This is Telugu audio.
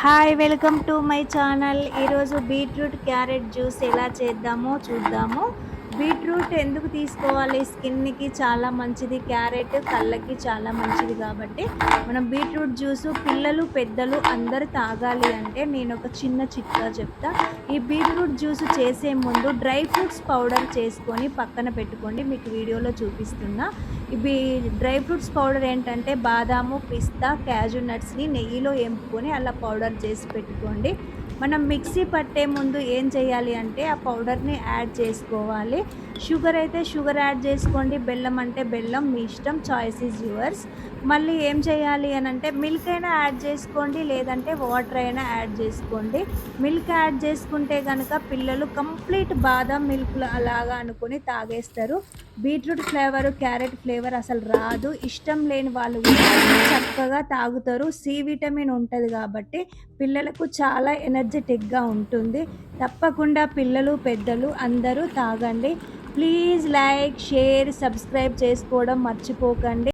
Hi welcome to my channel. ఈరోజు బీట్రూట్ క్యారెట్ జ్యూస్ ఎలా చేద్దామో చూద్దాము. బీట్రూట్ ఎందుకు తీసుకోవాలి? స్కిన్కి చాలా మంచిది క్యారెట్ కళ్ళకి చాలా మంచిది కాబట్టి మనం బీట్రూట్ జ్యూస్ పిల్లలు పెద్దలు అందరు తాగాలి అంటే నేను ఒక చిన్న చిట్కా చెప్తా. ఈ బీట్రూట్ జ్యూస్ చేసే ముందు డ్రై ఫ్రూట్స్ పౌడర్ చేసుకొని పక్కన పెట్టుకోండి మీకు వీడియోలో చూపిస్తున్నా. ఇవి డ్రై ఫ్రూట్స్ పౌడర్ ఏంటంటే బాదాము పిస్తా క్యాజు నట్స్ని నెయ్యిలో ఎంపుకొని అలా పౌడర్ చేసి పెట్టుకోండి. మనం మిక్సీ పట్టే ముందు ఏం చేయాలి అంటే ఆ పౌడర్ని యాడ్ చేసుకోవాలి. షుగర్ అయితే షుగర్ యాడ్ చేసుకోండి. బెల్లం అంటే బెల్లం మీ ఇష్టం చాయిస్ ఈజ్ యువర్స్ మళ్ళీ ఏం చేయాలి అని అంటే మిల్క్ అయినా యాడ్ చేసుకోండి లేదంటే వాటర్ అయినా యాడ్ చేసుకోండి. మిల్క్ యాడ్ చేసుకుంటే కనుక పిల్లలు కంప్లీట్ బాదం మిల్క్ అలాగా అనుకుని తాగేస్తారు. బీట్రూట్ ఫ్లేవర్ క్యారెట్ ఫ్లేవర్ అసలు రాదు. ఇష్టం లేని వాళ్ళు కూడా చక్కగా తాగుతారు. సి విటమిన్ ఉంటుంది కాబట్టి పిల్లలకు చాలా ఎనర్జెటిక్గా ఉంటుంది. తప్పకుండా పిల్లలు పెద్దలు అందరూ తాగండి. ప్లీజ్ లైక్ షేర్ సబ్స్క్రైబ్ చేసుకోవడం మర్చిపోకండి.